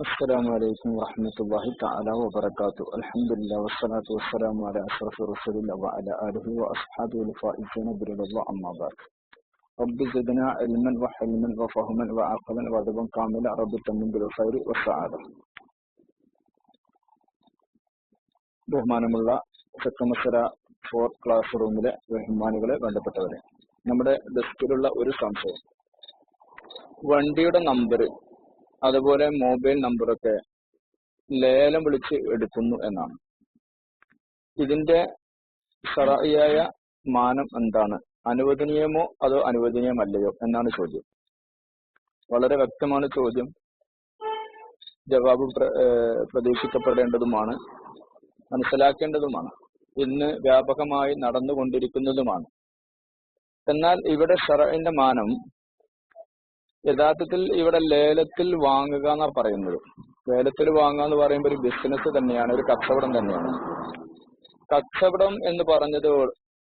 السلام عليكم ورحمة الله تعالى وبركاته الحمد لله والصلاة والسلام على أشرف رسول الله وعلى آله وأصحابه الفائزين برضا الله أما بعد رب زدنا علما وحلما وفهما وعقلا وأدبا كاملا رب تمن بالخير والسعادة ബഹുമാനമുള്ള ചക്കമസര four class റൂമിലെ ബഹുമാനികളെ ബന്ധപ്പെട്ടവരെ നമ്മുടെ ഡെസ്കിലുള്ള ഒരു സംശയം വണ്ടിയുടെ നമ്പർ അതുപോലെ മൊബൈൽ നമ്പറൊക്കെ ലേലം വിളിച്ച് എടുക്കുന്നു എന്നാണ്. ഇതിന്റെ ഷറയായ മാനം എന്താണ്? അനുവദനീയമോ അതോ അനുവദനീയമല്ലയോ എന്നാണ് ചോദ്യം. വളരെ വ്യക്തമാണ് ചോദ്യം. ജവാബ് പ്രതീക്ഷിക്കപ്പെടേണ്ടതുമാണ്. മനസ്സിലാക്കേണ്ടതുമാണ്. ഇന്ന് വ്യാപകമായി നടന്നുകൊണ്ടിരിക്കുന്നതുമാണ്. എന്നാൽ ഇവിടെ ഷറഇന്റെ മാനം യഥാർത്ഥത്തിൽ ഇവിടെ ലേലത്തിൽ വാങ്ങുക എന്നാ പറയുന്നത്. ലേലത്തിൽ വാങ്ങുക എന്ന് പറയുമ്പോൾ ഒരു ബിസിനസ് തന്നെയാണ് ഒരു കച്ചവടം തന്നെയാണ്. കച്ചവടം എന്ന് പറഞ്ഞത്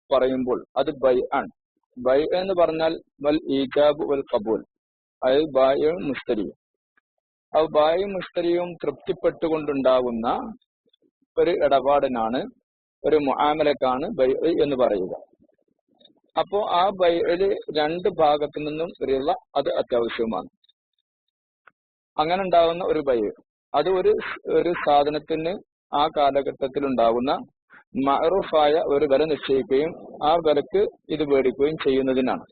പറയുമ്പോൾ അത് ബൈ ആണ്. ബൈ എന്ന് പറഞ്ഞാൽ വൽ ഈജാബ് വൽ കബൂൽ അതായത് ബായും മുസ്തരിയും ആ ബായും മുസ്തരിയും തൃപ്തിപ്പെട്ടുകൊണ്ടുണ്ടാകുന്ന ഒരു ഇടപാടിനാണ് ഒരു മുആമലക്കാണ് ബൈ എന്ന് പറയുക. അപ്പോ ആ ബൈബിൾ രണ്ട് ഭാഗത്തു നിന്നും റിള അത് അത്യാവശ്യമാണ്. അങ്ങനെ ഉണ്ടാകുന്ന ഒരു ബൈ. അത് ഒരു ഒരു സാധനത്തിന് ആ കാലഘട്ടത്തിൽ ഉണ്ടാകുന്ന മഅറൂഫായ ഒരു വില നിശ്ചയിക്കുകയും ആ വിലക്ക് ഇത് മേടിക്കുകയും ചെയ്യുന്നതിനാണ്.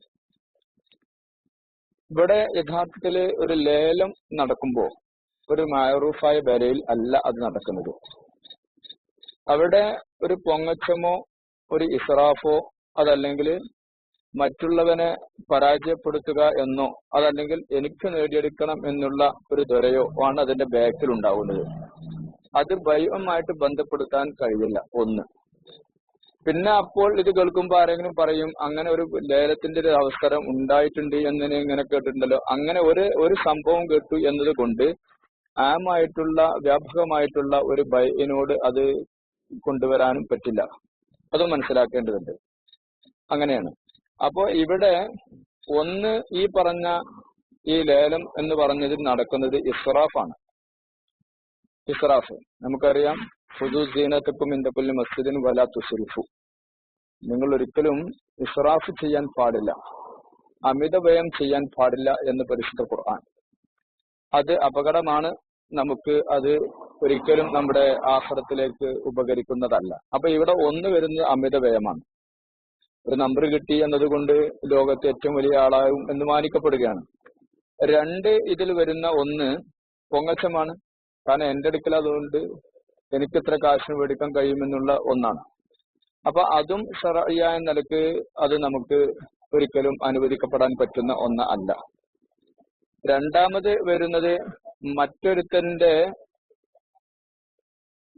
ഇവിടെ യഥാർത്ഥത്തിൽ ഒരു ലേലം നടക്കുമ്പോൾ ഒരു മഅറൂഫായ വിലയിൽ അല്ല അത് നടക്കുന്നത്. അവിടെ ഒരു പൊങ്ങച്ചമോ ഒരു ഇസ്രാഫോ അതല്ലെങ്കിൽ മറ്റുള്ളവനെ പരാജയപ്പെടുത്തുക എന്നോ അതല്ലെങ്കിൽ എനിക്ക് നേടിയെടുക്കണം എന്നുള്ള ഒരു ദ്വരയോ ആണ് അതിന്റെ ബാക്കിൽ ഉണ്ടാവുന്നത്. അത് ഭയവുമായിട്ട് ബന്ധപ്പെടുത്താൻ കഴിയില്ല. ഒന്ന്. പിന്നെ അപ്പോൾ ഇത് കേൾക്കുമ്പോൾ ആരെങ്കിലും പറയും അങ്ങനെ ഒരു ലേലത്തിന്റെ ഒരു അവസരം ഉണ്ടായിട്ടുണ്ട് എന്ന് ഇങ്ങനെ കേട്ടിട്ടുണ്ടല്ലോ. അങ്ങനെ ഒരു ഒരു സംഭവം കേട്ടു എന്നത് കൊണ്ട് ആമായിട്ടുള്ള വ്യാപകമായിട്ടുള്ള ഒരു ബൈനോട് അത് കൊണ്ടുവരാനും പറ്റില്ല. അത് മനസ്സിലാക്കേണ്ടതുണ്ട്. അങ്ങനെയാണ്. അപ്പോ ഇവിടെ ഒന്ന് ഈ പറഞ്ഞ ഈ ലേലം എന്ന് പറഞ്ഞതിൽ നടക്കുന്നത് ഇസ്റാഫാണ്. ഇസ്റാഫ് നമുക്കറിയാം. ഹുദു ഇന്ദപ്പുല്ലി മസ്ജിദിനും വല തുസുരിഫു. നിങ്ങൾ ഒരിക്കലും ഇസ്റാഫ് ചെയ്യാൻ പാടില്ല. അമിതവ്യയം ചെയ്യാൻ പാടില്ല എന്ന് പരിശുദ്ധ ഖുർആൻ. അത് അപകടമാണ്. നമുക്ക് അത് ഒരിക്കലും നമ്മുടെ ആഹാരത്തിലേക്ക് ഉപകരിക്കുന്നതല്ല. അപ്പൊ ഇവിടെ ഒന്ന് വരുന്നത് അമിതവ്യയമാണ്. ഒരു നമ്പർ കിട്ടി എന്നതുകൊണ്ട് ലോകത്തെ ഏറ്റവും വലിയ ആളാകും എന്ന് മാനിക്കപ്പെടുകയാണ്. രണ്ട് ഇതിൽ വരുന്ന ഒന്ന് പൊങ്ങച്ചമാണ്. കാരണം എന്റെ അടുക്കൽ അതുകൊണ്ട് എനിക്ക് ഇത്ര കാശിന് മേടിക്കാൻ കഴിയുമെന്നുള്ള ഒന്നാണ്. അപ്പൊ അതും ഷറയായ നിലയ്ക്ക് അത് നമുക്ക് ഒരിക്കലും അനുവദിക്കപ്പെടാൻ പറ്റുന്ന ഒന്ന് അല്ല. രണ്ടാമത് വരുന്നത് മറ്റൊരുത്തന്റെ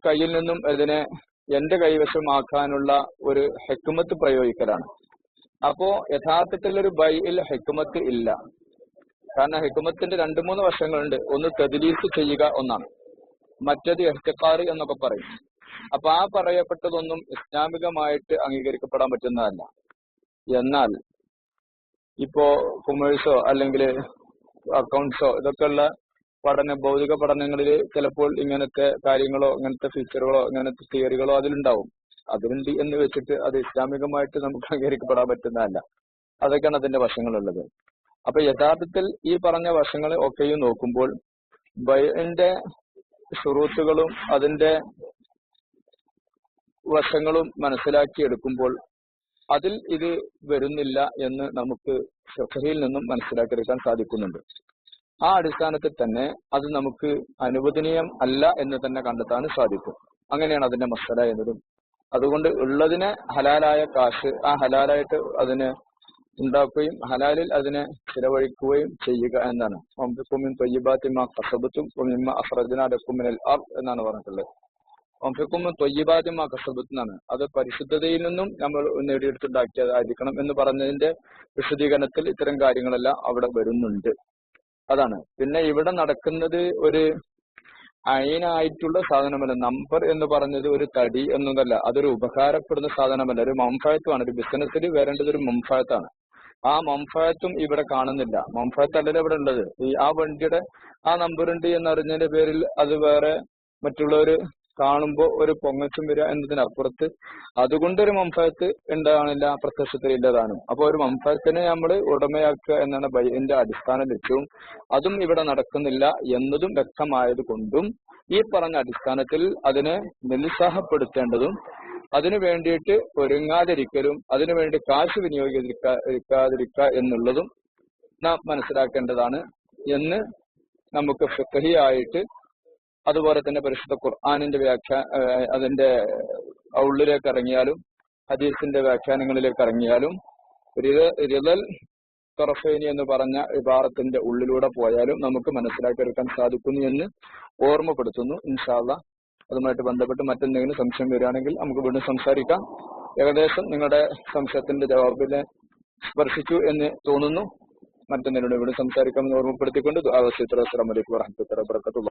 കയ്യിൽ നിന്നും അതിനെ എന്റെ കൈവശമാക്കാനുള്ള ഒരു ഹെക്കുമത്ത് പ്രയോഗിക്കലാണ്. അപ്പോ യഥാർത്ഥത്തിൽ ഒരു ബൈയിൽ ഹെക്കുമത്ത് ഇല്ല. കാരണം ഹെക്കുമത്തിന്റെ രണ്ട് മൂന്ന് വശങ്ങളുണ്ട്. ഒന്ന് തെതിലീസ് ചെയ്യുക ഒന്നാണ്. മറ്റത് എഹ്തക്കാർ എന്നൊക്കെ പറയും. അപ്പൊ ആ പറയപ്പെട്ടതൊന്നും ഇസ്ലാമികമായിട്ട് അംഗീകരിക്കപ്പെടാൻ പറ്റുന്നതല്ല. എന്നാൽ ഇപ്പോ കൊമേഴ്സോ അല്ലെങ്കിൽ അക്കൗണ്ട്സോ ഇതൊക്കെയുള്ള പഠന ഭൗതിക പഠനങ്ങളിൽ ചിലപ്പോൾ ഇങ്ങനത്തെ കാര്യങ്ങളോ ഇങ്ങനത്തെ ഫീച്ചറുകളോ ഇങ്ങനത്തെ തിയറികളോ അതിലുണ്ടാവും. അതിലുണ്ട് എന്ന് വെച്ചിട്ട് അത് ഇസ്ലാമികമായിട്ട് നമുക്ക് അംഗീകരിക്കപ്പെടാൻ പറ്റുന്നതല്ല. അതൊക്കെയാണ് അതിന്റെ വശങ്ങളുള്ളത്. അപ്പൊ യഥാർത്ഥത്തിൽ ഈ പറഞ്ഞ വശങ്ങൾ ഒക്കെയും നോക്കുമ്പോൾ ബൈന്റെ ഷുറൂത്തുകളും അതിന്റെ വശങ്ങളും മനസ്സിലാക്കി എടുക്കുമ്പോൾ അതിൽ ഇത് വരുന്നില്ല എന്ന് നമുക്ക് ഷഫഹിയിൽ നിന്നും മനസ്സിലാക്കിയെടുക്കാൻ സാധിക്കുന്നുണ്ട്. ആ അടിസ്ഥാനത്തിൽ തന്നെ അത് നമുക്ക് അനുവദനീയം അല്ല എന്ന് തന്നെ കണ്ടെത്താൻ സാധിക്കും. അങ്ങനെയാണ് അതിന്റെ മസല എന്നതും. അതുകൊണ്ട് ഉള്ളതിനെ ഹലാലായ കാശ് ആ ഹലാലായിട്ട് അതിനെ ഉണ്ടാക്കുകയും ഹലാലിൽ അതിനെ ചിലവഴിക്കുകയും ചെയ്യുക എന്നാണ്. ഒംഫിക്കുമിൻ തൊയ്യബാത്തിമ കസബത്തും ഒമിമ്മ അഫ്രജനാലക്കുമിനൽ അർ എന്നാണ് പറഞ്ഞിട്ടുള്ളത്. ഒമ്പക്കുമിൻ തൊയ്യബാത്തിമ കസബത്ത് എന്നാണ്. അത് പരിശുദ്ധതയിൽ നിന്നും നമ്മൾ നേടിയെടുത്തുണ്ടാക്കിയതായിരിക്കണം എന്ന് പറഞ്ഞതിന്റെ വിശദീകരണത്തിൽ ഇത്തരം കാര്യങ്ങളെല്ലാം അവിടെ വരുന്നുണ്ട്. അതാണ്. പിന്നെ ഇവിടെ നടക്കുന്നത് ഒരു അയിനായിട്ടുള്ള സാധനമല്ല. നമ്പർ എന്ന് പറഞ്ഞത് ഒരു തടി എന്നതല്ല അതൊരു ഉപകാരപ്പെടുന്ന സാധനമല്ല. ഒരു മംഫായത്വമാണ് ഒരു ബിസിനസ്സിൽ വരേണ്ടത് ഒരു മംഫായത്താണ് ആ മംഫായത്വം ഇവിടെ കാണുന്നില്ല. മംഫയത്ത് അല്ലല്ലോ ഇവിടെ ഉള്ളത്. ഈ ആ വണ്ടിയുടെ ആ നമ്പർ ഉണ്ട് എന്നറിഞ്ഞതിന്റെ പേരിൽ അത് വേറെ മറ്റുള്ളവര് കാണുമ്പോ ഒരു പൊങ്ങച്ചം വരിക എന്നതിനപ്പുറത്ത് അതുകൊണ്ടൊരു മംഫയത്ത് ഉണ്ടാകണില്ല പ്രത്യക്ഷത്തിൽ ഇല്ലതാനും അപ്പൊ ഒരു മംഫയത്തിനെ നമ്മൾ ഉടമയാക്കുക എന്നാണ് ബൈന്റെ അടിസ്ഥാന ലക്ഷ്യവും. അതും ഇവിടെ നടക്കുന്നില്ല എന്നതും വ്യക്തമായത് കൊണ്ടും ഈ പറഞ്ഞ അടിസ്ഥാനത്തിൽ അതിനെ നിരുത്സാഹപ്പെടുത്തേണ്ടതും അതിനു വേണ്ടിയിട്ട് ഒരുങ്ങാതിരിക്കലും അതിനു വേണ്ടി കാശ് വിനിയോഗിക്കാതിരിക്കുക എന്നുള്ളതും നാം മനസ്സിലാക്കേണ്ടതാണ് എന്ന് നമുക്ക് ഫിഖഹിയായിട്ട് അതുപോലെ തന്നെ പരിശുദ്ധ ഖുർആാനിന്റെ വ്യാഖ്യാ അതിന്റെ ഉള്ളിലേക്ക് ഇറങ്ങിയാലും ഹദീസിന്റെ വ്യാഖ്യാനങ്ങളിലേക്ക് ഇറങ്ങിയാലും റിത- റിതൽ തൊറഫേനി എന്ന് പറഞ്ഞ വിഭാഗത്തിന്റെ ഉള്ളിലൂടെ പോയാലും നമുക്ക് മനസ്സിലാക്കിയെടുക്കാൻ സാധിക്കുന്നു എന്ന് ഓർമ്മപ്പെടുത്തുന്നു. ഇൻഷാല്ല അതുമായിട്ട് ബന്ധപ്പെട്ട് മറ്റെന്തെങ്കിലും സംശയം വരികയാണെങ്കിൽ നമുക്ക് വീണ്ടും സംസാരിക്കാം. ഏകദേശം നിങ്ങളുടെ സംശയത്തിന്റെ ജവാബിനെ സ്പർശിച്ചു എന്ന് തോന്നുന്നു. മറ്റെന്തെങ്കിലും വീണ്ടും സംസാരിക്കാമെന്ന് ഓർമ്മപ്പെടുത്തിക്കൊണ്ട് അസ്സലാമലൈക്കും വറഹമത്തുള്ളാഹി വബറകാതുഹു.